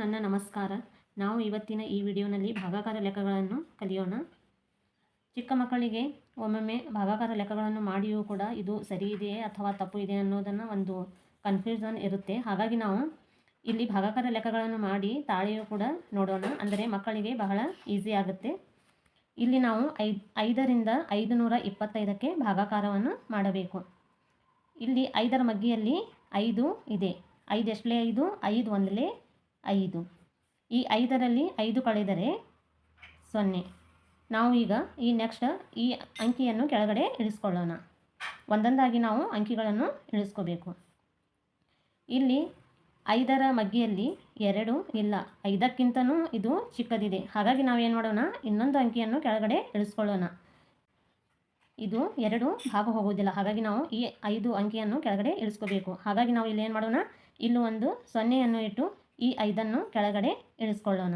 ನನ್ನ ನಮಸ್ಕಾರ. ನಾವು ಇವತ್ತಿನ ಈ ವಿಡಿಯೋನಲ್ಲಿ ಭಾಗಾಕಾರ ಲೆಕ್ಕಗಳನ್ನು ಕಲಿಯೋಣ. ಚಿಕ್ಕ ಮಕ್ಕಳಿಗೆ ಒಮ್ಮೊಮ್ಮೆ ಭಾಗಾಕಾರ ಲೆಕ್ಕಗಳನ್ನು ಮಾಡಿಯೂ ಕೂಡ ಇದು ಸರಿ ಇದೆಯೇ ಅಥವಾ ತಪ್ಪು ಇದೆ ಅನ್ನೋದನ್ನು ಒಂದು ಕನ್ಫ್ಯೂಷನ್ ಇರುತ್ತೆ. ಹಾಗಾಗಿ ನಾವು ಇಲ್ಲಿ ಭಾಗಾಕಾರ ಲೆಕ್ಕಗಳನ್ನು ಮಾಡಿ ತಾಳಿಯೂ ಕೂಡ ನೋಡೋಣ. ಅಂದರೆ ಮಕ್ಕಳಿಗೆ ಬಹಳ ಈಸಿ ಆಗುತ್ತೆ. ಇಲ್ಲಿ ನಾವು ಐದು, ಐದರಿಂದ ಐದು ನೂರ ಇಪ್ಪತ್ತೈದಕ್ಕೆ ಭಾಗಾಕಾರವನ್ನು ಮಾಡಬೇಕು. ಇಲ್ಲಿ ಐದರ ಮಗ್ಗಿಯಲ್ಲಿ ಐದು ಇದೆ. ಐದು ಎಷ್ಟಲೇ ಐದು? ಐದು ಒಂದಲೇ ಐದು. ಈ ಐದರಲ್ಲಿ ಐದು ಕಳೆದರೆ ಸೊನ್ನೆ. ನಾವು ಈಗ ಈ ನೆಕ್ಸ್ಟ್ ಈ ಅಂಕಿಯನ್ನು ಕೆಳಗಡೆ ಇಳಿಸ್ಕೊಳ್ಳೋಣ ಒಂದೊಂದಾಗಿ ನಾವು ಅಂಕಿಗಳನ್ನು ಇಳಿಸ್ಕೋಬೇಕು ಇಲ್ಲಿ ಐದರ ಮಗ್ಗಿಯಲ್ಲಿ ಎರಡು ಇಲ್ಲ. ಐದಕ್ಕಿಂತನೂ ಇದು ಚಿಕ್ಕದಿದೆ. ಹಾಗಾಗಿ ನಾವೇನು ಮಾಡೋಣ? ಇನ್ನೊಂದು ಅಂಕಿಯನ್ನು ಕೆಳಗಡೆ ಇಳಿಸ್ಕೊಳ್ಳೋಣ ಇದು ಎರಡು ಭಾಗ ಹೋಗೋದಿಲ್ಲ ಹಾಗಾಗಿ ನಾವು ಈ ಐದು ಅಂಕಿಯನ್ನು ಕೆಳಗಡೆ ಇಳಿಸ್ಕೋಬೇಕು ಹಾಗಾಗಿ ನಾವು ಇಲ್ಲಿ ಏನು ಮಾಡೋಣ? ಇಲ್ಲೂ ಒಂದು ಸೊನ್ನೆಯನ್ನು ಇಟ್ಟು ಈ ಐದನ್ನು ಕೆಳಗಡೆ ಇಳಿಸ್ಕೊಳ್ಳೋಣ.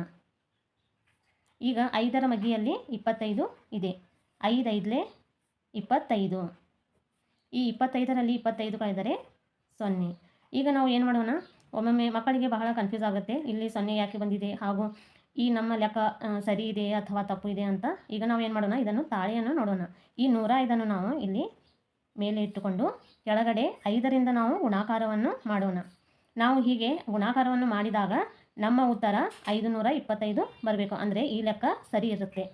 ಈಗ ಐದರ ಮಗಿಯಲ್ಲಿ ಇಪ್ಪತ್ತೈದು ಇದೆ. ಐದು ಐದಲೇ ಇಪ್ಪತ್ತೈದು. ಈ ಇಪ್ಪತ್ತೈದರಲ್ಲಿ ಇಪ್ಪತ್ತೈದು ಕಳೆದರೆ ಸೊನ್ನೆ. ಈಗ ನಾವು ಏನು ಮಾಡೋಣ? ಒಮ್ಮೊಮ್ಮೆ ಮಕ್ಕಳಿಗೆ ಬಹಳ ಕನ್ಫ್ಯೂಸ್ ಆಗುತ್ತೆ. ಇಲ್ಲಿ ಸೊನ್ನೆ ಯಾಕೆ ಬಂದಿದೆ? ಹಾಗೂ ಈ ನಮ್ಮ ಲೆಕ್ಕ ಸರಿ ಇದೆ ಅಥವಾ ತಪ್ಪು ಇದೆ ಅಂತ. ಈಗ ನಾವು ಏನು ಮಾಡೋಣ? ಇದನ್ನು ತಾಳೆಯನ್ನು ನೋಡೋಣ. ಈ ನೂರ ಐದನ್ನು ನಾವು ಇಲ್ಲಿ ಮೇಲೆ ಇಟ್ಟುಕೊಂಡು ಕೆಳಗಡೆ ಐದರಿಂದ ನಾವು ಗುಣಾಕಾರವನ್ನು ಮಾಡೋಣ. ನಾವು ಹೀಗೆ ಗುಣಾಕಾರವನ್ನು ಮಾಡಿದಾಗ ನಮ್ಮ ಉತ್ತರ ಐದು ನೂರ ಇಪ್ಪತ್ತೈದು ಬರಬೇಕು. ಅಂದರೆ ಈ ಲೆಕ್ಕ ಸರಿ ಇರುತ್ತೆ.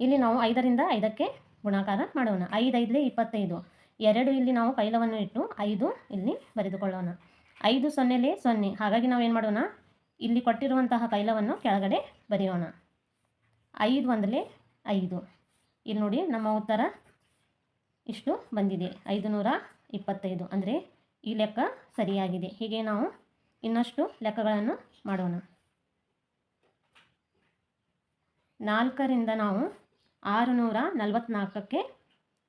ಇಲ್ಲಿ ನಾವು ಐದರಿಂದ ಐದಕ್ಕೆ ಗುಣಾಕಾರ ಮಾಡೋಣ. ಐದು ಐದಲೇ ಇಪ್ಪತ್ತೈದು. ಎರಡು ಇಲ್ಲಿ ನಾವು ಕೈಲವನ್ನು ಇಟ್ಟು ಐದು ಇಲ್ಲಿ ಬರೆದುಕೊಳ್ಳೋಣ. ಐದು ಸೊನ್ನೆಲೆ ಸೊನ್ನೆ. ಹಾಗಾಗಿ ನಾವು ಏನು ಮಾಡೋಣ? ಇಲ್ಲಿ ಕೊಟ್ಟಿರುವಂತಹ ಕೈಲವನ್ನು ಕೆಳಗಡೆ ಬರೆಯೋಣ. ಐದು ಒಂದಲೇ ಐದು. ಇಲ್ಲಿ ನೋಡಿ ನಮ್ಮ ಉತ್ತರ ಇಷ್ಟು ಬಂದಿದೆ. ಐದು ನೂರ ಇಪ್ಪತ್ತೈದು ಅಂದರೆ ಈ ಲೆಕ್ಕ ಸರಿಯಾಗಿದೆ. ಹೀಗೆ ನಾವು ಇನ್ನಷ್ಟು ಲೆಕ್ಕಗಳನ್ನು ಮಾಡೋಣ. ನಾಲ್ಕರಿಂದ ನಾವು ಆರು ನೂರ ನಲವತ್ತ್ನಾಲ್ಕಕ್ಕೆ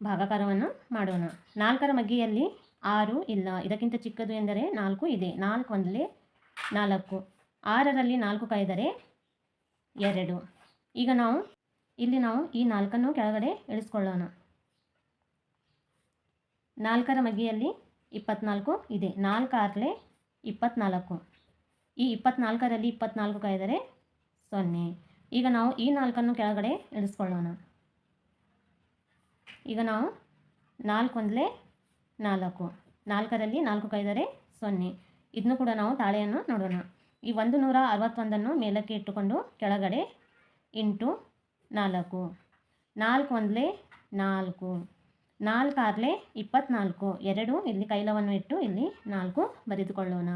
ಭಾಗಾಕಾರವನ್ನು ಮಾಡೋಣ. ನಾಲ್ಕರ ಮಗ್ಗಿಯಲ್ಲಿ ಆರು ಇಲ್ಲ. ಇದಕ್ಕಿಂತ ಚಿಕ್ಕದು ಎಂದರೆ ನಾಲ್ಕು ಇದೆ. ನಾಲ್ಕು ಒಂದಲೇ ನಾಲ್ಕು. ಆರರಲ್ಲಿ ನಾಲ್ಕು ಕಾಯ್ದರೆ ಎರಡು. ಈಗ ನಾವು, ಇಲ್ಲಿ ನಾವು ಈ ನಾಲ್ಕನ್ನು ಕೆಳಗಡೆ ಇಳಿಸ್ಕೊಳ್ಳೋಣ. ನಾಲ್ಕರ ಮಗ್ಗಿಯಲ್ಲಿ ಇಪ್ಪತ್ನಾಲ್ಕು ಇದೆ. ನಾಲ್ಕು ಆರಲೆ ಇಪ್ಪತ್ನಾಲ್ಕು. ಈ ಇಪ್ಪತ್ನಾಲ್ಕರಲ್ಲಿ ಇಪ್ಪತ್ನಾಲ್ಕು ಕಾಯ್ದರೆ ಸೊನ್ನೆ. ಈಗ ನಾವು ಈ ನಾಲ್ಕನ್ನು ಕೆಳಗಡೆ ಇಳಿಸ್ಕೊಳ್ಳೋಣ. ಈಗ ನಾವು ನಾಲ್ಕು ಒಂದಲೆ ನಾಲ್ಕು. ನಾಲ್ಕರಲ್ಲಿ ನಾಲ್ಕು ಕಾಯ್ದರೆ ಸೊನ್ನೆ. ಇದನ್ನು ಕೂಡ ನಾವು ತಾಳೆಯನ್ನು ನೋಡೋಣ. ಈ ಒಂದು ನೂರ ಅರವತ್ತೊಂದನ್ನು ಮೇಲಕ್ಕೆ ಇಟ್ಟುಕೊಂಡು ಕೆಳಗಡೆ ಇಂಟು ನಾಲ್ಕು. ನಾಲ್ಕು ಒಂದಲೇ ನಾಲ್ಕು. ನಾಲ್ಕು ಆರಲೆ ಇಪ್ಪತ್ನಾಲ್ಕು. ಎರಡು, ಇಲ್ಲಿ ಕೈಲವನ್ನು ಇಟ್ಟು ಇಲ್ಲಿ ನಾಲ್ಕು ಬರೆದುಕೊಳ್ಳೋಣ.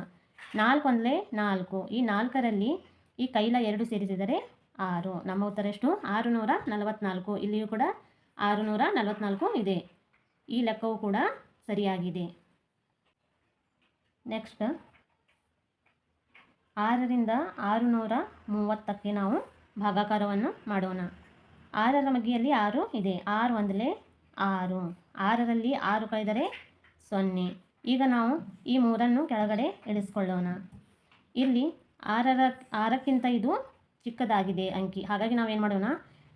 ನಾಲ್ಕು ಒಂದಲೇ ನಾಲ್ಕು. ಈ ನಾಲ್ಕರಲ್ಲಿ ಈ ಕೈಲ ಎರಡು ಸೇರಿಸಿದರೆ ಆರು. ನಮ್ಮ ಉತ್ತರ ಎಷ್ಟು? ಆರು ನೂರ ನಲವತ್ತ್ನಾಲ್ಕು ಇಲ್ಲಿಯೂ ಕೂಡ ಆರು ನೂರ ನಲವತ್ತ್ನಾಲ್ಕು ಇದೆ. ಈ ಲೆಕ್ಕವು ಕೂಡ ಸರಿಯಾಗಿದೆ. ನೆಕ್ಸ್ಟ್. ಆರರಿಂದ ಆರುನೂರ ಮೂವತ್ತಕ್ಕೆ ನಾವು ಭಾಗಾಕಾರವನ್ನು ಮಾಡೋಣ. ಆರರ ಮಗಿಯಲ್ಲಿ ಆರು ಇದೆ. ಆರು ಒಂದಲೇ ಆರು. ಆರರಲ್ಲಿ ಆರು ಕಳೆದರೆ ಸೊನ್ನೆ. ಈಗ ನಾವು ಈ ಮೂರನ್ನು ಕೆಳಗಡೆ ಇಳಿಸ್ಕೊಳ್ಳೋಣ. ಇಲ್ಲಿ ಆರರ, ಆರಕ್ಕಿಂತ ಇದು ಚಿಕ್ಕದಾಗಿದೆ ಅಂಕಿ. ಹಾಗಾಗಿ ನಾವೇನು ಮಾಡೋಣ?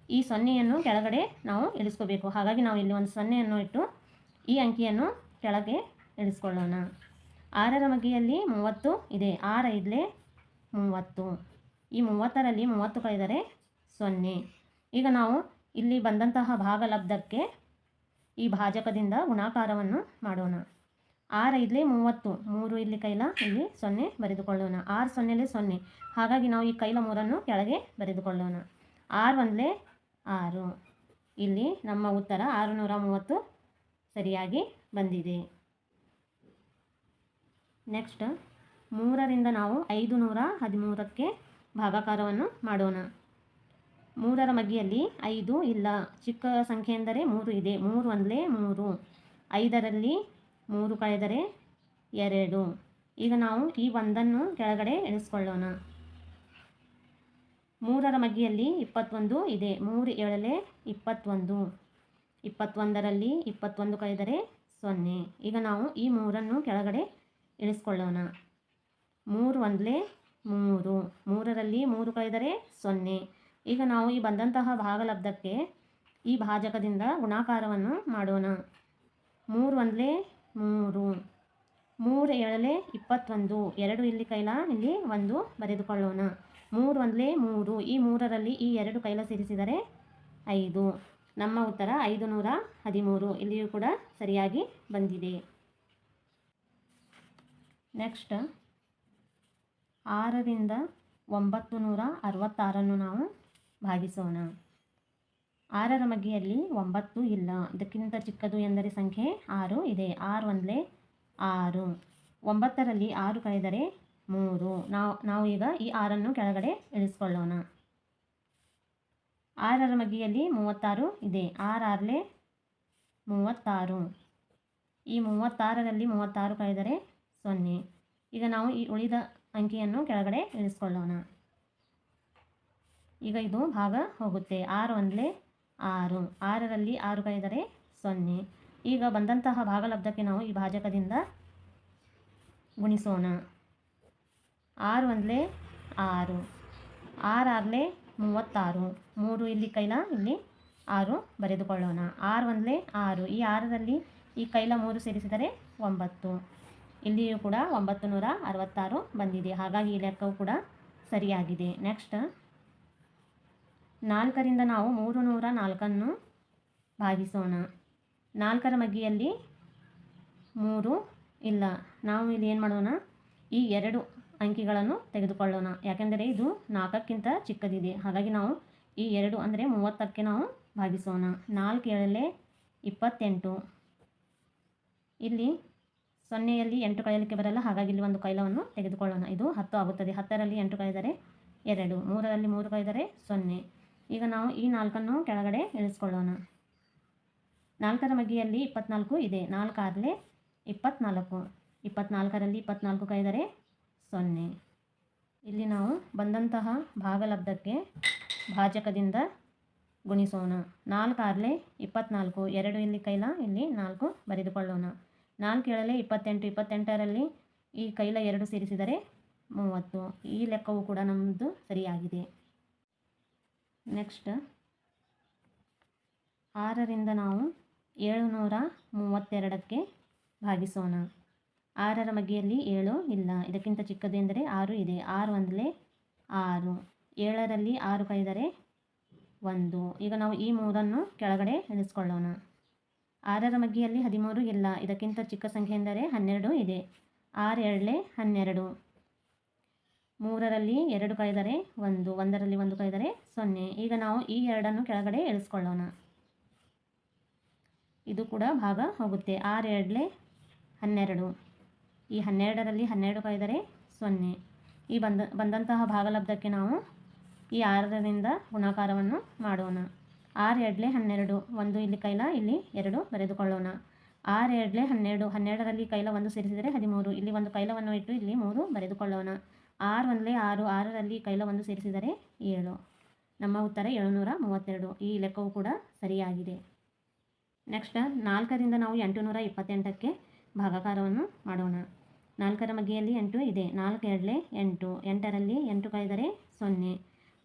ಈ ಸೊನ್ನೆಯನ್ನು ಕೆಳಗಡೆ ನಾವು ಇಳಿಸ್ಕೋಬೇಕು. ಹಾಗಾಗಿ ನಾವು ಇಲ್ಲಿ ಒಂದು ಸೊನ್ನೆಯನ್ನು ಇಟ್ಟು ಈ ಅಂಕಿಯನ್ನು ಕೆಳಗೆ ಇಳಿಸ್ಕೊಳ್ಳೋಣ. ಆರರ ಮಗಿಯಲ್ಲಿ ಮೂವತ್ತು ಇದೆ. ಆರ ಐದಲೇ ಮೂವತ್ತು. ಈ ಮೂವತ್ತರಲ್ಲಿ ಮೂವತ್ತು ಕಳೆದರೆ ಸೊನ್ನೆ. ಈಗ ನಾವು ಇಲ್ಲಿ ಬಂದಂತಹ ಭಾಗಲಬ್ಧಕ್ಕೆ ಈ ಭಾಜಕದಿಂದ ಗುಣಾಕಾರವನ್ನು ಮಾಡೋಣ. ಆರು ಐದಲೇ ಮೂವತ್ತು, ಮೂರು ಇಲ್ಲಿ ಕೈಲ, ಇಲ್ಲಿ ಸೊನ್ನೆ ಬರೆದುಕೊಳ್ಳೋಣ. ಆರು ಸೊನ್ನೆಲೇ ಸೊನ್ನೆ. ಹಾಗಾಗಿ ನಾವು ಈ ಕೈಲ ಮೂರನ್ನು ಕೆಳಗೆ ಬರೆದುಕೊಳ್ಳೋಣ. ಆರು ಒಂದಲೇ ಆರು. ಇಲ್ಲಿ ನಮ್ಮ ಉತ್ತರ ಆರು ನೂರ ಮೂವತ್ತು ಸರಿಯಾಗಿ ಬಂದಿದೆ. ನೆಕ್ಸ್ಟ್ ಮೂರರಿಂದ ನಾವು ಐದು ನೂರ ಹದಿಮೂರಕ್ಕೆ ಭಾಗಾಕಾರವನ್ನು ಮಾಡೋಣ. ಮೂರರ ಮಗ್ಗಿಯಲ್ಲಿ ಐದು ಇಲ್ಲ. ಚಿಕ್ಕ ಸಂಖ್ಯೆ ಎಂದರೆ ಮೂರು ಇದೆ. ಮೂರು ಅಂದರೆ ಮೂರು. ಐದರಲ್ಲಿ ಮೂರು ಕಳೆದರೆ ಎರಡು. ಈಗ ನಾವು ಈ ಒಂದನ್ನು ಕೆಳಗಡೆ ಎಣಿಸ್ಕೊಳ್ಳೋಣ. ಮೂರರ ಮಗ್ಗಿಯಲ್ಲಿ ಇಪ್ಪತ್ತೊಂದು ಇದೆ. ಮೂರು ಏಳಲೆ ಇಪ್ಪತ್ತೊಂದು. ಇಪ್ಪತ್ತೊಂದರಲ್ಲಿ ಇಪ್ಪತ್ತೊಂದು ಕಳೆದರೆ ಸೊನ್ನೆ. ಈಗ ನಾವು ಈ ಮೂರನ್ನು ಕೆಳಗಡೆ ಇಳಿಸ್ಕೊಳ್ಳೋಣ ಮೂರು ಒಂದಲೇ ಮೂರು. ಮೂರರಲ್ಲಿ ಮೂರು ಕಳೆದರೆ ಸೊನ್ನೆ. ಈಗ ನಾವು ಈ ಬಂದಂತಹ ಭಾಗಲಬ್ಧಕ್ಕೆ ಈ ಭಾಜಕದಿಂದ ಗುಣಾಕಾರವನ್ನು ಮಾಡೋಣ. ಮೂರು ಒಂದಲೇ ಮೂರು. ಮೂರು ಏಳಲೆ ಇಪ್ಪತ್ತೊಂದು. ಎರಡು ಇಲ್ಲಿ ಕೈಲ, ಇಲ್ಲಿ ಒಂದು ಬರೆದುಕೊಳ್ಳೋಣ. ಮೂರು ಒಂದಲೇ ಮೂರು. ಈ ಮೂರರಲ್ಲಿ ಈ ಎರಡು ಕೈಲ ಸೇರಿಸಿದರೆ ಐದು. ನಮ್ಮ ಉತ್ತರ ಐದು ನೂರ ಹದಿಮೂರು. ಇಲ್ಲಿಯೂ ಕೂಡ ಸರಿಯಾಗಿ ಬಂದಿದೆ. ನೆಕ್ಸ್ಟ್ ಆರರಿಂದ ಒಂಬತ್ತು ನೂರ ಅರವತ್ತಾರನ್ನು ನಾವು ಭಾಗಿಸೋಣ. ಆರರ ಮಗಿಯಲ್ಲಿ ಒಂಬತ್ತು ಇಲ್ಲ. ಅದಕ್ಕಿಂತ ಚಿಕ್ಕದು ಎಂದರೆ ಸಂಖ್ಯೆ ಆರು ಇದೆ. ಆರು ಒಂದಲೇ ಆರು. ಒಂಬತ್ತರಲ್ಲಿ ಆರು ಕಳೆದರೆ ಮೂರು. ನಾವು ನಾವು ಈಗ ಈ ಆರನ್ನು ಕೆಳಗಡೆ ಇಳಿಸ್ಕೊಳ್ಳೋಣ. ಆರರ ಮಗಿಯಲ್ಲಿ ಮೂವತ್ತಾರು ಇದೆ. ಆರಾರಲೆ ಮೂವತ್ತಾರು. ಈ ಮೂವತ್ತಾರರಲ್ಲಿ ಮೂವತ್ತಾರು ಕಳೆದರೆ ಸೊನ್ನೆ. ಈಗ ನಾವು ಈ ಉಳಿದ ಅಂಕಿಯನ್ನು ಕೆಳಗಡೆ ಇಳಿಸ್ಕೊಳ್ಳೋಣ. ಈಗ ಇದು ಭಾಗ ಹೋಗುತ್ತೆ. ಆರು ಒಂದಲೇ ಆರು. ಆರರಲ್ಲಿ ಆರು ಕಳೆದರೆ ಸೊನ್ನೆ. ಈಗ ಬಂದಂತಹ ಭಾಗಲಬ್ಧಕ್ಕೆ ನಾವು ಈ ಭಾಜಕದಿಂದ ಗುಣಿಸೋಣ. ಆರು ಒಂದಲೇ ಆರು. ಆರಾರಲೆ ಮೂವತ್ತಾರು. ಮೂರು ಇಲ್ಲಿ ಕೈಲ, ಇಲ್ಲಿ ಆರು ಬರೆದುಕೊಳ್ಳೋಣ. ಆರು ಒಂದಲೇ ಆರು. ಈ ಆರರಲ್ಲಿ ಈ ಕೈಲ ಮೂರು ಸೇರಿಸಿದರೆ ಒಂಬತ್ತು. ಇಲ್ಲಿಯೂ ಕೂಡ ಒಂಬತ್ತು ನೂರ ಅರವತ್ತಾರು ಬಂದಿದೆ. ಹಾಗಾಗಿ ಈ ಲೆಕ್ಕವು ಕೂಡ ಸರಿಯಾಗಿದೆ. ನೆಕ್ಸ್ಟ್ ನಾಲ್ಕರಿಂದ ನಾವು ಮೂರು ನೂರ ನಾಲ್ಕನ್ನು ಭಾಗಿಸೋಣ. ನಾಲ್ಕರ ಮಗ್ಗಿಯಲ್ಲಿ ಮೂರು ಇಲ್ಲ. ನಾವು ಇಲ್ಲಿ ಏನು ಮಾಡೋಣ? ಈ ಎರಡು ಅಂಕಿಗಳನ್ನು ತೆಗೆದುಕೊಳ್ಳೋಣ. ಯಾಕೆಂದರೆ ಇದು ನಾಲ್ಕಕ್ಕಿಂತ ಚಿಕ್ಕದಿದೆ. ಹಾಗಾಗಿ ನಾವು ಈ ಎರಡು ಅಂದರೆ ಮೂವತ್ತಕ್ಕೆ ನಾವು ಭಾಗಿಸೋಣ. ನಾಲ್ಕು ಏಳಲ್ಲೇ ಇಪ್ಪತ್ತೆಂಟು. ಇಲ್ಲಿ ಸೊನ್ನೆಯಲ್ಲಿ ಎಂಟು ಕೈಲಿಕ್ಕೆ ಬರಲ್ಲ. ಹಾಗಾಗಿ ಇಲ್ಲಿ ಒಂದು ಕೈಲವನ್ನು ತೆಗೆದುಕೊಳ್ಳೋಣ. ಇದು ಹತ್ತು ಆಗುತ್ತದೆ. ಹತ್ತರಲ್ಲಿ ಎಂಟು ಕಳೆದರೆ ಎರಡು. ಮೂರರಲ್ಲಿ ಮೂರು ಕೈದರೆ ಸೊನ್ನೆ. ಈಗ ನಾವು ಈ ನಾಲ್ಕನ್ನು ಕೆಳಗಡೆ ಇಳಿಸ್ಕೊಳ್ಳೋಣ. ನಾಲ್ಕರ ಮಗಿಯಲ್ಲಿ ಇಪ್ಪತ್ನಾಲ್ಕು ಇದೆ. ನಾಲ್ಕಾರಲೆ ಇಪ್ಪತ್ನಾಲ್ಕು. ಇಪ್ಪತ್ನಾಲ್ಕರಲ್ಲಿ ಇಪ್ಪತ್ನಾಲ್ಕು ಕೈದರೆ ಸೊನ್ನೆ. ಇಲ್ಲಿ ನಾವು ಬಂದಂತಹ ಭಾಗಲಬ್ಧಕ್ಕೆ ಭಾಜಕದಿಂದ ಗುಣಿಸೋಣ. ನಾಲ್ಕಾರಲೆ ಇಪ್ಪತ್ನಾಲ್ಕು. ಎರಡು ಇಲ್ಲಿ ಕೈಲ, ಇಲ್ಲಿ ನಾಲ್ಕು ಬರೆದುಕೊಳ್ಳೋಣ. ನಾಲ್ಕು ಏಳಲೆ ಇಪ್ಪತ್ತೆಂಟು. ಇಪ್ಪತ್ತೆಂಟರಲ್ಲಿ ಈ ಕೈಲ ಎರಡು ಸೇರಿಸಿದರೆ ಮೂವತ್ತು. ಈ ಲೆಕ್ಕವು ಕೂಡ ನಮ್ಮದು ಸರಿಯಾಗಿದೆ. ನೆಕ್ಸ್ಟ್ ಆರರಿಂದ ನಾವು ಏಳುನೂರ ಮೂವತ್ತೆರಡಕ್ಕೆ ಭಾಗಿಸೋಣ. ಆರರ ಮಗಿಯಲ್ಲಿ ಏಳು ಇಲ್ಲ. ಇದಕ್ಕಿಂತ ಚಿಕ್ಕದು ಎಂದರೆ ಆರು ಇದೆ. ಆರು ಒಂದಲೇ ಆರು. ಏಳರಲ್ಲಿ ಆರು ಕೈದರೆ ಒಂದು. ಈಗ ನಾವು ಈ ಮೂರನ್ನು ಕೆಳಗಡೆ ಇಳಿಸ್ಕೊಳ್ಳೋಣ ಆರರ ಮಗ್ಗಿಯಲ್ಲಿ ಹದಿಮೂರು ಇಲ್ಲ. ಇದಕ್ಕಿಂತ ಚಿಕ್ಕ ಸಂಖ್ಯೆ ಎಂದರೆ ಹನ್ನೆರಡು ಇದೆ. ಆರು ಎರಡಲೇ ಹನ್ನೆರಡು. ಮೂರರಲ್ಲಿ ಎರಡು ಕಳೆದರೆ ಒಂದು, ಒಂದರಲ್ಲಿ ಒಂದು ಕಳೆದರೆ ಸೊನ್ನೆ. ಈಗ ನಾವು ಈ ಎರಡನ್ನು ಕೆಳಗಡೆ ಇಳಿಸ್ಕೊಳ್ಳೋಣ ಇದು ಕೂಡ ಭಾಗ ಹೋಗುತ್ತೆ. ಆರು ಎರಡಲೇ ಹನ್ನೆರಡು. ಈ ಹನ್ನೆರಡರಲ್ಲಿ ಹನ್ನೆರಡು ಕಳೆದರೆ ಸೊನ್ನೆ. ಈ ಬಂದ, ಬಂದಂತಹ ಭಾಗಲಬ್ಧಕ್ಕೆ ನಾವು ಈ ಆರರಿಂದ ಗುಣಾಕಾರವನ್ನು ಮಾಡೋಣ. ಆರು ಎರಡಲೇ ಹನ್ನೆರಡು. ಒಂದು ಇಲ್ಲಿ ಕೈಲ, ಇಲ್ಲಿ ಎರಡು ಬರೆದುಕೊಳ್ಳೋಣ. ಆರು ಎರಡಲೆ ಹನ್ನೆರಡು. ಹನ್ನೆರಡರಲ್ಲಿ ಕೈಲ ಒಂದು ಸೇರಿಸಿದರೆ ಹದಿಮೂರು. ಇಲ್ಲಿ ಒಂದು ಕೈಲವನ್ನು ಇಟ್ಟು ಇಲ್ಲಿ ಮೂರು ಬರೆದುಕೊಳ್ಳೋಣ. ಆರು ಒಂದಲೇ ಆರು, ಆರರಲ್ಲಿ ಕೈಲ ಒಂದು ಸೇರಿಸಿದರೆ ಏಳು. ನಮ್ಮ ಉತ್ತರ ಏಳುನೂರ ಮೂವತ್ತೆರಡು. ಈ ಲೆಕ್ಕವು ಕೂಡ ಸರಿಯಾಗಿದೆ. ನೆಕ್ಸ್ಟ್ ನಾಲ್ಕರಿಂದ ನಾವು ಎಂಟು ನೂರ ಇಪ್ಪತ್ತೆಂಟಕ್ಕೆ ಭಾಗಾಕಾರವನ್ನು ಮಾಡೋಣ. ನಾಲ್ಕರ ಮಗೆಯಲ್ಲಿ ಎಂಟು ಇದೆ. ನಾಲ್ಕು ಎರಡಲೇ ಎಂಟು. ಎಂಟರಲ್ಲಿ ಎಂಟು ಕಳೆದರೆ ಸೊನ್ನೆ.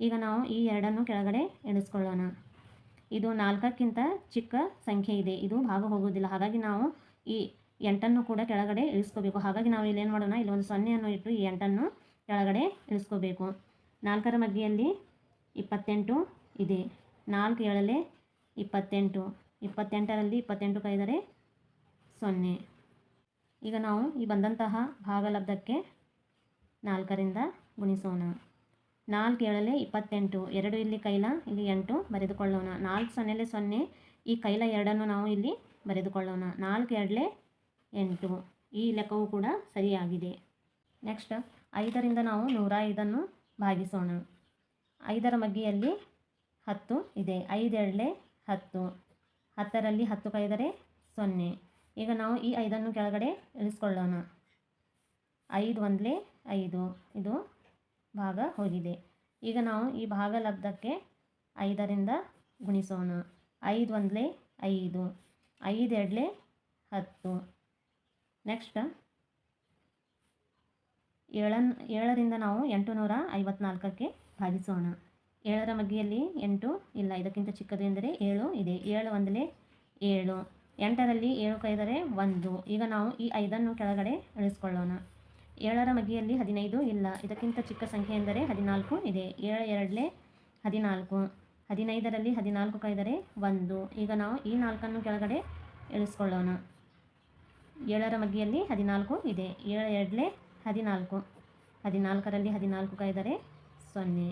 ಈಗ ನಾವು ಈ ಎರಡನ್ನು ಕೆಳಗಡೆ ಎಣಿಸ್ಕೊಳ್ಳೋಣ. ಇದು ನಾಲ್ಕಕ್ಕಿಂತ ಚಿಕ್ಕ ಸಂಖ್ಯೆ ಇದೆ. ಇದು ಭಾಗ ಹೋಗುವುದಿಲ್ಲ. ಹಾಗಾಗಿ ನಾವು ಈ ಎಂಟನ್ನು ಕೂಡ ಕೆಳಗಡೆ ಇಳಿಸ್ಕೋಬೇಕು ಹಾಗಾಗಿ ನಾವು ಇಲ್ಲಿ ಏನು ಮಾಡೋಣ? ಇಲ್ಲಿ ಒಂದು ಸೊನ್ನೆಯನ್ನು ಇಟ್ಟು ಈ ಎಂಟನ್ನು ಕೆಳಗಡೆ ಇಳಿಸ್ಕೋಬೇಕು. ನಾಲ್ಕರ ಮಗ್ಗಿಯಲ್ಲಿ ಇಪ್ಪತ್ತೆಂಟು ಇದೆ. ನಾಲ್ಕು ಏಳಲೆ ಇಪ್ಪತ್ತೆಂಟು. ಇಪ್ಪತ್ತೆಂಟರಲ್ಲಿ ಇಪ್ಪತ್ತೆಂಟು ಕೈದರೆ ಸೊನ್ನೆ. ಈಗ ನಾವು ಈ ಬಂದಂತಹ ಭಾಗಲಬ್ಧಕ್ಕೆ ನಾಲ್ಕರಿಂದ ಗುಣಿಸೋಣ. ನಾಲ್ಕು ಏಳಲೆ ಇಪ್ಪತ್ತೆಂಟು. ಎರಡು ಇಲ್ಲಿ ಕೈಲ, ಇಲ್ಲಿ ಎಂಟು ಬರೆದುಕೊಳ್ಳೋಣ. ನಾಲ್ಕು ಸೊನ್ನೆಲೆ ಸೊನ್ನೆ. ಈ ಕೈಲ ಎರಡನ್ನು ನಾವು ಇಲ್ಲಿ ಬರೆದುಕೊಳ್ಳೋಣ. ನಾಲ್ಕು ಎರಡಲೆ ಎಂಟು. ಈ ಲೆಕ್ಕವು ಕೂಡ ಸರಿಯಾಗಿದೆ. ನೆಕ್ಸ್ಟ್ ಐದರಿಂದ ನಾವು ನೂರ ಐದನ್ನು ಭಾಗಿಸೋಣ. ಐದರ ಮಗ್ಗಿಯಲ್ಲಿ ಹತ್ತು ಇದೆ. ಐದೆರಡಲೆ ಹತ್ತು. ಹತ್ತರಲ್ಲಿ ಹತ್ತು ಕೈದರೆ ಸೊನ್ನೆ. ಈಗ ನಾವು ಈ ಐದನ್ನು ಕೆಳಗಡೆ ಇಳಿಸ್ಕೊಳ್ಳೋಣ. ಐದು ಒಂದಲೇ ಐದು. ಇದು ಭಾಗ ಹೋಗಿದೆ. ಈಗ ನಾವು ಈ ಭಾಗಲಬ್ಧಕ್ಕೆ ಐದರಿಂದ ಗುಣಿಸೋಣ. ಐದು ಒಂದಲೇ ಐದು. ಐದು ಎರಡಲೇ ಹತ್ತು. ನೆಕ್ಸ್ಟ್ ಏಳನ್, ಏಳರಿಂದ ನಾವು ಎಂಟು ನೂರ ಐವತ್ನಾಲ್ಕಕ್ಕೆ ಭಾಗಿಸೋಣ. ಏಳರ ಮಗ್ಗಿಯಲ್ಲಿ ಎಂಟು ಇಲ್ಲ, ಇದಕ್ಕಿಂತ ಚಿಕ್ಕದು ಎಂದರೆ ಏಳು ಇದೆ. ಏಳು ಒಂದಲೇ ಏಳು. ಎಂಟರಲ್ಲಿ ಏಳು ಕೈದರೆ ಒಂದು. ಈಗ ನಾವು ಈ ಐದನ್ನು ಕೆಳಗಡೆ ಇಳಿಸ್ಕೊಳ್ಳೋಣ ಏಳರ ಮಗಿಯಲ್ಲಿ ಹದಿನೈದು ಇಲ್ಲ, ಇದಕ್ಕಿಂತ ಚಿಕ್ಕ ಸಂಖ್ಯೆ ಎಂದರೆ ಹದಿನಾಲ್ಕು ಇದೆ. ಏಳು ಎರಡಲೇ ಹದಿನಾಲ್ಕು. ಹದಿನೈದರಲ್ಲಿ ಹದಿನಾಲ್ಕು ಕೈದರೆ ಒಂದು. ಈಗ ನಾವು ಈ ನಾಲ್ಕನ್ನು ಕೆಳಗಡೆ ಇಳಿಸ್ಕೊಳ್ಳೋಣ ಏಳರ ಮಗ್ಗಿಯಲ್ಲಿ ಹದಿನಾಲ್ಕು ಇದೆ. ಏಳು ಎರಡಲೇ ಹದಿನಾಲ್ಕು. ಹದಿನಾಲ್ಕರಲ್ಲಿ ಹದಿನಾಲ್ಕು ಕೈದರೆ ಸೊನ್ನೆ.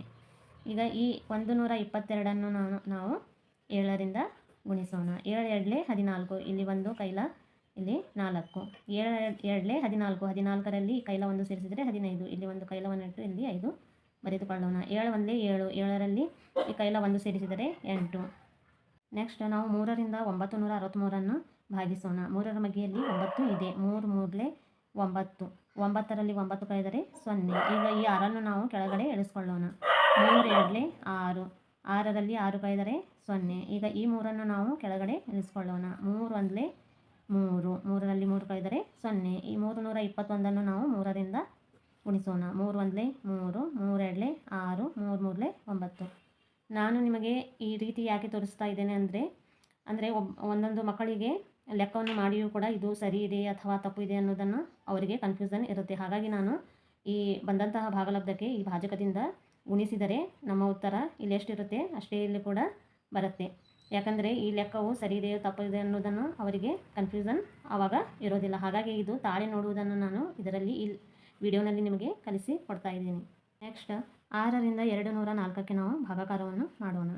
ಈಗ ಈ ಒಂದು ನೂರ ಇಪ್ಪತ್ತೆರಡನ್ನು ನಾನು, ನಾವು ಏಳರಿಂದ ಗುಣಿಸೋಣ. ಏಳು ಎರಡಲೇ ಹದಿನಾಲ್ಕು, ಇಲ್ಲಿ ಒಂದು, ಕೈಲ ಇಲ್ಲಿ ನಾಲ್ಕು. ಏಳು ಎರಡಲೇ ಹದಿನಾಲ್ಕು, ಹದಿನಾಲ್ಕರಲ್ಲಿ ಕೈಲ ಒಂದು ಸೇರಿಸಿದರೆ ಹದಿನೈದು. ಇಲ್ಲಿ ಒಂದು ಕೈಲವನ್ನಿಟ್ಟು ಇಲ್ಲಿ ಐದು ಬರೆದುಕೊಳ್ಳೋಣ. ಏಳು ಒಂದೇ ಏಳು, ಏಳರಲ್ಲಿ ಈ ಕೈಲ ಒಂದು ಸೇರಿಸಿದರೆ ಎಂಟು. ನೆಕ್ಸ್ಟ್ ನಾವು ಮೂರರಿಂದ ಒಂಬತ್ತು ನೂರ ಅರವತ್ತ್ಮೂರನ್ನು ಭಾಗಿಸೋಣ. ಮೂರರ ಮಗಿಯಲ್ಲಿ ಒಂಬತ್ತು ಇದೆ. ಮೂರು ಮೂರಲೆ ಒಂಬತ್ತು. ಒಂಬತ್ತರಲ್ಲಿ ಒಂಬತ್ತು ಕಳೆದರೆ ಸೊನ್ನೆ. ಈಗ ಈ ಆರನ್ನು ನಾವು ಕೆಳಗಡೆ ಇಳಿಸ್ಕೊಳ್ಳೋಣ ಮೂರು ಎರಡಲೆ ಆರು. ಆರರಲ್ಲಿ ಆರು ಕಳೆದರೆ ಸೊನ್ನೆ. ಈಗ ಈ ಮೂರನ್ನು ನಾವು ಕೆಳಗಡೆ ಇಳಿಸ್ಕೊಳ್ಳೋಣ ಮೂರು ಒಂದಲೇ ಮೂರು. ಮೂರರಲ್ಲಿ ಮೂರು ಕಳೆದರೆ ಸೊನ್ನೆ. ಈ ಮೂರು ನೂರ ಇಪ್ಪತ್ತೊಂದನ್ನು ನಾವು ಮೂರರಿಂದ ಗುಣಿಸೋಣ. ಮೂರು ಒಂದಲೇ ಮೂರು. ಮೂರೆರಡಲೆ ಆರು. ಮೂರು ಮೂರಲೆ ಒಂಬತ್ತು. ನಾನು ನಿಮಗೆ ಈ ರೀತಿ ಯಾಕೆ ತೋರಿಸ್ತಾ ಇದ್ದೇನೆ ಅಂದರೆ ಅಂದರೆ ಒಬ್ ಒಂದೊಂದು ಮಕ್ಕಳಿಗೆ ಲೆಕ್ಕವನ್ನು ಮಾಡಿಯೂ ಕೂಡ ಇದು ಸರಿ ಇದೆ ಅಥವಾ ತಪ್ಪು ಇದೆ ಅನ್ನೋದನ್ನು ಅವರಿಗೆ ಕನ್ಫ್ಯೂಸನ್ ಇರುತ್ತೆ. ಹಾಗಾಗಿ ನಾನು ಈ ಬಂದಂತಹ ಭಾಗಲಬ್ಧಕ್ಕೆ ಈ ಭಾಜಕದಿಂದ ಗುಣಿಸಿದರೆ ನಮ್ಮ ಉತ್ತರ ಇಲ್ಲಿ ಎಷ್ಟಿರುತ್ತೆ? ಅಷ್ಟೇ ಇಲ್ಲಿ ಕೂಡ ಬರುತ್ತೆ. ಯಾಕಂದರೆ ಈ ಲೆಕ್ಕವು ಸರಿ ಇದೆಯೋ ಇದೆ ಅನ್ನೋದನ್ನು ಅವರಿಗೆ ಕನ್ಫ್ಯೂಸನ್ ಆವಾಗ ಇರೋದಿಲ್ಲ. ಹಾಗಾಗಿ ಇದು ತಾಳೆ ನೋಡುವುದನ್ನು ನಾನು ಇದರಲ್ಲಿ ಈ ವಿಡಿಯೋನಲ್ಲಿ ನಿಮಗೆ ಕಲಿಸಿ ಕೊಡ್ತಾ ಇದ್ದೀನಿ. ನೆಕ್ಸ್ಟ್ ಆರರಿಂದ ಎರಡು ನೂರ ನಾಲ್ಕಕ್ಕೆ ನಾವು ಭಾಗಾಕಾರವನ್ನು ಮಾಡೋಣ.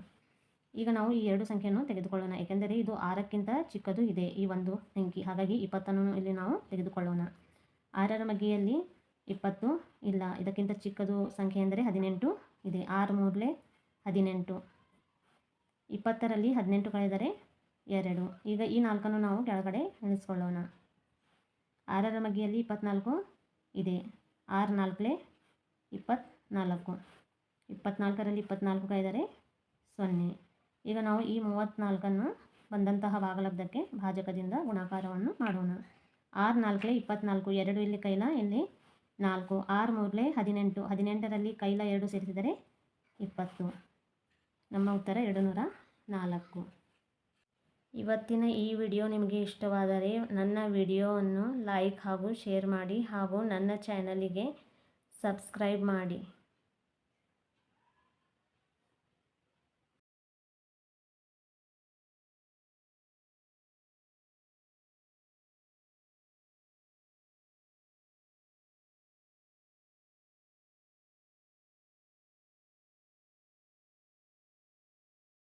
ಈಗ ನಾವು ಈ ಎರಡು ಸಂಖ್ಯೆಯನ್ನು ತೆಗೆದುಕೊಳ್ಳೋಣ. ಏಕೆಂದರೆ ಇದು ಆರಕ್ಕಿಂತ ಚಿಕ್ಕದು ಇದೆ ಈ ಒಂದು ಸಂಖ್ಯೆ. ಹಾಗಾಗಿ ಇಪ್ಪತ್ತನ್ನು ಇಲ್ಲಿ ನಾವು ತೆಗೆದುಕೊಳ್ಳೋಣ. ಆರರ ಮಗ್ಗಿಯಲ್ಲಿ ಇಪ್ಪತ್ತು ಇಲ್ಲ. ಇದಕ್ಕಿಂತ ಚಿಕ್ಕದು ಸಂಖ್ಯೆ ಎಂದರೆ ಹದಿನೆಂಟು ಇದೆ. ಆರು ಮೂರಲೆ ಹದಿನೆಂಟು. ಇಪ್ಪತ್ತರಲ್ಲಿ ಹದಿನೆಂಟು ಕಳೆದರೆ ಎರಡು. ಈಗ ಈ ನಾಲ್ಕನ್ನು ನಾವು ಕೆಳಗಡೆ ಇಳಿಸ್ಕೊಳ್ಳೋಣ ಆರರ ಮಗ್ಗಿಯಲ್ಲಿ ಇಪ್ಪತ್ನಾಲ್ಕು ಇದೆ. ಆರು ನಾಲ್ಕಲೆ ಇಪ್ಪತ್ತ್ನಾಲ್ಕು ಇಪ್ಪತ್ನಾಲ್ಕರಲ್ಲಿ ಇಪ್ಪತ್ನಾಲ್ಕು ಕಳೆದರೆ ಸೊನ್ನೆ. ಈಗ ನಾವು ಈ ಮೂವತ್ತ್ನಾಲ್ಕನ್ನು ಬಂದಂತಹ ಭಾಗಲಬ್ಧಕ್ಕೆ ಭಾಜಕದಿಂದ ಗುಣಾಕಾರವನ್ನು ಮಾಡೋಣ. ಆರು ನಾಲ್ಕಲೆ ಇಪ್ಪತ್ನಾಲ್ಕು, ಎರಡು ಇಲ್ಲಿ ಕೈಲ, ಇಲ್ಲಿ ನಾಲ್ಕು. ಆರು ಮೂರಲೆ ಹದಿನೆಂಟು. ಹದಿನೆಂಟರಲ್ಲಿ ಕೈಲ ಎರಡು ಸೇರಿಸಿದರೆ ಇಪ್ಪತ್ತು. ನಮ್ಮ ಉತ್ತರ ಎರಡು ನೂರ ನಾಲ್ಕು. ಇವತ್ತಿನ ಈ ವಿಡಿಯೋ ನಿಮಗೆ ಇಷ್ಟವಾದರೆ ನನ್ನ ವಿಡಿಯೋವನ್ನು ಲೈಕ್ ಹಾಗೂ ಶೇರ್ ಮಾಡಿ ಹಾಗೂ ನನ್ನ ಚಾನಲಿಗೆ ಸಬ್ಸ್ಕ್ರೈಬ್ ಮಾಡಿ.